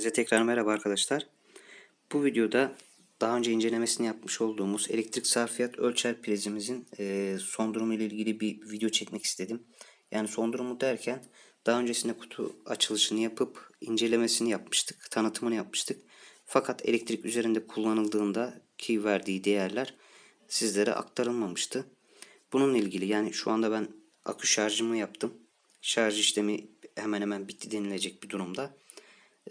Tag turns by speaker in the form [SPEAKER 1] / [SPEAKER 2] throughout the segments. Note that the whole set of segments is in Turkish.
[SPEAKER 1] Hepinize tekrar merhaba arkadaşlar. Bu videoda daha önce incelemesini yapmış olduğumuz elektrik sarfiyat ölçer prizimizin e, son durumu ile ilgili bir video çekmek istedim. Yani son durumu derken daha öncesinde kutu açılışını yapıp incelemesini yapmıştık, tanıtımını yapmıştık. Fakat elektrik üzerinde kullanıldığında ki verdiği değerler sizlere aktarılmamıştı. Bununla ilgili yani şu anda ben akü şarjımı yaptım. Şarj işlemi hemen hemen bitti denilecek bir durumda.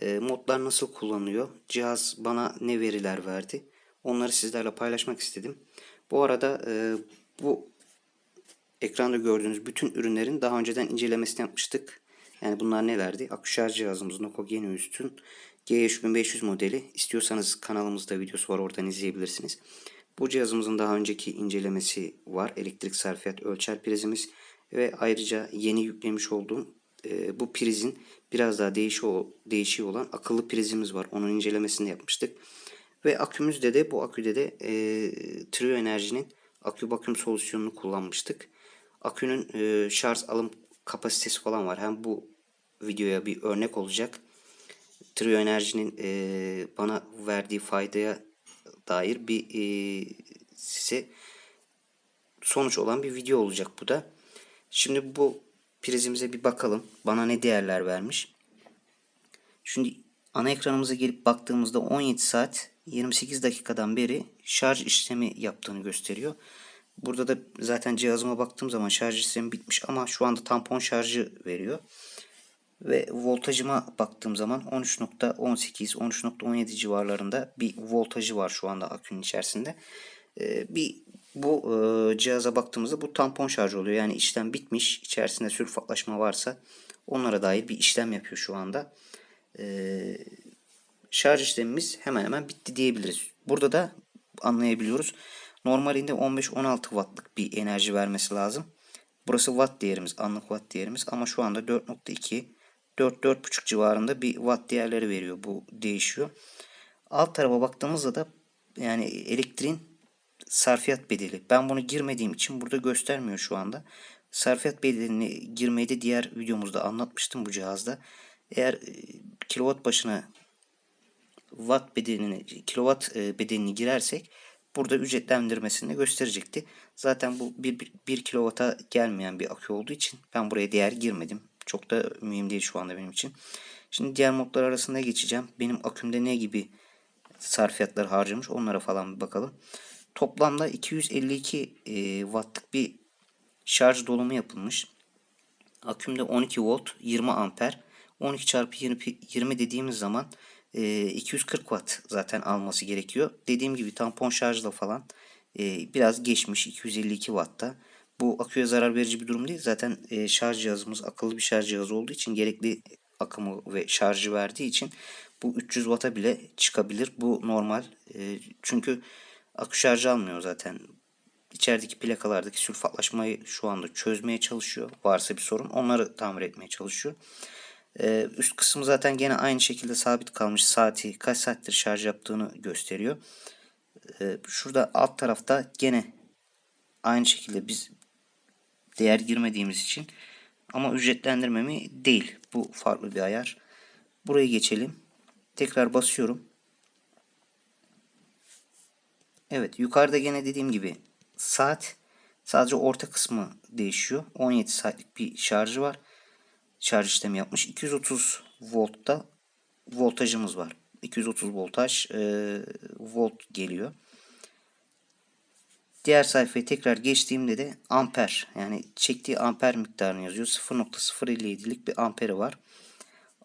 [SPEAKER 1] E, modlar nasıl kullanılıyor? Cihaz bana ne veriler verdi? Onları sizlerle paylaşmak istedim. Bu arada e, bu ekranda gördüğünüz bütün ürünlerin daha önceden incelemesini yapmıştık. Yani bunlar nelerdi? Akü şarj cihazımız Nokia Genius'un G3500 modeli. İstiyorsanız kanalımızda videosu var oradan izleyebilirsiniz. Bu cihazımızın daha önceki incelemesi var. Elektrik sarfiyat ölçer prizimiz ve ayrıca yeni yüklemiş olduğum e, bu prizin biraz daha değişi, değişiği olan akıllı prizimiz var. Onun incelemesini yapmıştık. Ve akümüzde de bu aküde de e, Trio Enerji'nin akü bakım solüsyonunu kullanmıştık. Akünün e, şarj alım kapasitesi falan var. Hem bu videoya bir örnek olacak. Trio Enerji'nin e, bana verdiği faydaya dair bir e, size sonuç olan bir video olacak bu da. Şimdi bu prizimize bir bakalım. Bana ne değerler vermiş. Şimdi ana ekranımıza gelip baktığımızda 17 saat 28 dakikadan beri şarj işlemi yaptığını gösteriyor. Burada da zaten cihazıma baktığım zaman şarj işlemi bitmiş ama şu anda tampon şarjı veriyor. Ve voltajıma baktığım zaman 13.18, 13.17 civarlarında bir voltajı var şu anda akünün içerisinde. Ee, bir bu e, cihaza baktığımızda bu tampon şarj oluyor. Yani işlem bitmiş. içerisinde sülfatlaşma varsa onlara dair bir işlem yapıyor şu anda. Ee, şarj işlemimiz hemen hemen bitti diyebiliriz. Burada da anlayabiliyoruz. Normalinde 15-16 wattlık bir enerji vermesi lazım. Burası watt değerimiz, anlık watt değerimiz ama şu anda 4.2 4-4.5 civarında bir watt değerleri veriyor. Bu değişiyor. Alt tarafa baktığımızda da yani elektriğin sarfiyat bedeli. Ben bunu girmediğim için burada göstermiyor şu anda. Sarfiyat bedelini girmeyi de diğer videomuzda anlatmıştım bu cihazda. Eğer e, kilowatt başına watt bedelini kilowatt e, bedelini girersek burada ücretlendirmesini gösterecekti. Zaten bu 1, 1 kilowata gelmeyen bir akü olduğu için ben buraya değer girmedim. Çok da mühim değil şu anda benim için. Şimdi diğer modlar arasında geçeceğim. Benim akümde ne gibi sarfiyatlar harcamış onlara falan bir bakalım. Toplamda 252 e, wattlık bir şarj dolumu yapılmış. Akümde 12 volt 20 amper. 12 çarpı 20, 20 dediğimiz zaman e, 240 watt zaten alması gerekiyor. Dediğim gibi tampon şarjla falan e, biraz geçmiş 252 wattta. Bu aküye zarar verici bir durum değil. Zaten e, şarj cihazımız akıllı bir şarj cihazı olduğu için gerekli akımı ve şarjı verdiği için bu 300 watt'a bile çıkabilir. Bu normal. E, çünkü akü şarjı almıyor zaten. İçerideki plakalardaki sülfatlaşmayı şu anda çözmeye çalışıyor. Varsa bir sorun onları tamir etmeye çalışıyor. Ee, üst kısmı zaten gene aynı şekilde sabit kalmış. Saati kaç saattir şarj yaptığını gösteriyor. Ee, şurada alt tarafta gene aynı şekilde biz değer girmediğimiz için ama ücretlendirmemi değil. Bu farklı bir ayar. Buraya geçelim. Tekrar basıyorum. Evet yukarıda gene dediğim gibi saat sadece orta kısmı değişiyor. 17 saatlik bir şarjı var. Şarj işlemi yapmış. 230 voltta voltajımız var. 230 voltaj e, volt geliyor. Diğer sayfaya tekrar geçtiğimde de amper yani çektiği amper miktarını yazıyor. 0.057'lik bir amperi var.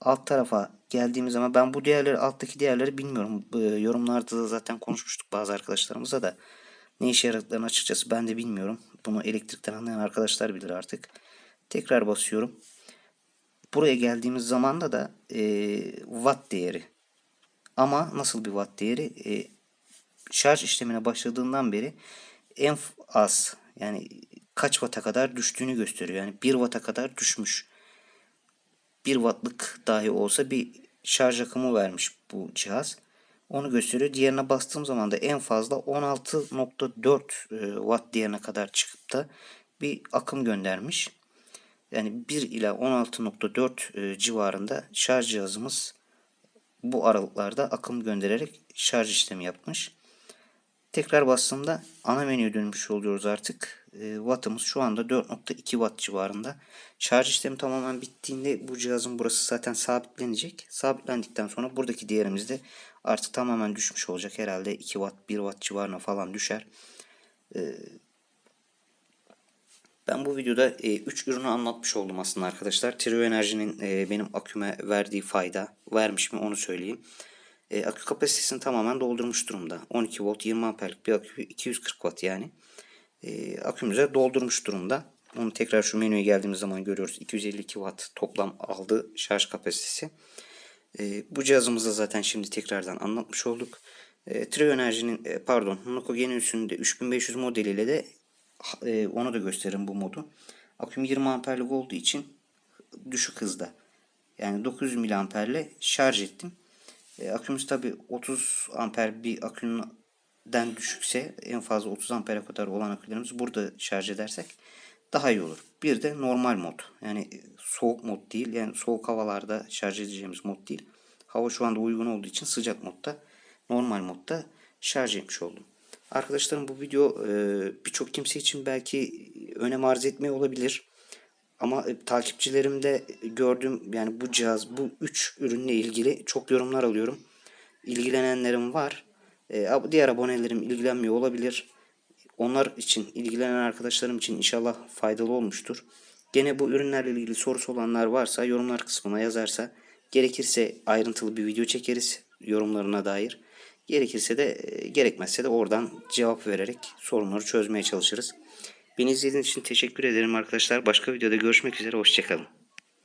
[SPEAKER 1] Alt tarafa geldiğimiz zaman ben bu değerleri alttaki değerleri bilmiyorum. E, yorumlarda da zaten konuşmuştuk bazı arkadaşlarımızla da. Ne işe yaradıklarını açıkçası ben de bilmiyorum. Bunu elektrikten anlayan arkadaşlar bilir artık. Tekrar basıyorum. Buraya geldiğimiz zamanda da e, watt değeri. Ama nasıl bir watt değeri? E, şarj işlemine başladığından beri en az yani kaç watt'a kadar düştüğünü gösteriyor. Yani 1 watt'a kadar düşmüş. 1 wattlık dahi olsa bir şarj akımı vermiş bu cihaz. Onu gösteriyor. Diğerine bastığım zaman da en fazla 16.4 e, watt diğerine kadar çıkıp da bir akım göndermiş. Yani 1 ila 16.4 e, civarında şarj cihazımız bu aralıklarda akım göndererek şarj işlemi yapmış. Tekrar bastığımda ana menüye dönmüş oluyoruz artık. E, wattımız şu anda 4.2 watt civarında. Şarj işlemi tamamen bittiğinde bu cihazın burası zaten sabitlenecek. Sabitlendikten sonra buradaki değerimiz de artık tamamen düşmüş olacak. Herhalde 2 watt 1 watt civarına falan düşer. E, ben bu videoda 3 ürünü anlatmış oldum aslında arkadaşlar. Trio Enerji'nin e, benim aküme verdiği fayda vermiş mi onu söyleyeyim. E, akü kapasitesini tamamen doldurmuş durumda. 12 volt 20 amperlik bir akü 240 watt yani. E, akümüze doldurmuş durumda. Onu tekrar şu menüye geldiğimiz zaman görüyoruz. 252 watt toplam aldığı şarj kapasitesi. E, bu cihazımızda zaten şimdi tekrardan anlatmış olduk. E, Trio Enerji'nin e, pardon Noco Genius'un de 3500 modeliyle de e, onu da gösteririm bu modu. Aküm 20 amperlik olduğu için düşük hızda. Yani 900 miliamperle şarj ettim. E, akümüz tabi 30 amper bir akümden düşükse en fazla 30 ampere kadar olan akülerimiz burada şarj edersek daha iyi olur. Bir de normal mod. Yani soğuk mod değil. Yani soğuk havalarda şarj edeceğimiz mod değil. Hava şu anda uygun olduğu için sıcak modda normal modda şarj etmiş oldum. Arkadaşlarım bu video e, birçok kimse için belki önem arz etmiyor olabilir. Ama e, takipçilerimde gördüğüm yani bu cihaz bu üç ürünle ilgili çok yorumlar alıyorum. İlgilenenlerim var. E, diğer abonelerim ilgilenmiyor olabilir. Onlar için ilgilenen arkadaşlarım için inşallah faydalı olmuştur. Gene bu ürünlerle ilgili sorusu olanlar varsa yorumlar kısmına yazarsa gerekirse ayrıntılı bir video çekeriz yorumlarına dair. Gerekirse de e, gerekmezse de oradan cevap vererek sorunları çözmeye çalışırız. Beni izlediğiniz için teşekkür ederim arkadaşlar. Başka videoda görüşmek üzere. Hoşçakalın.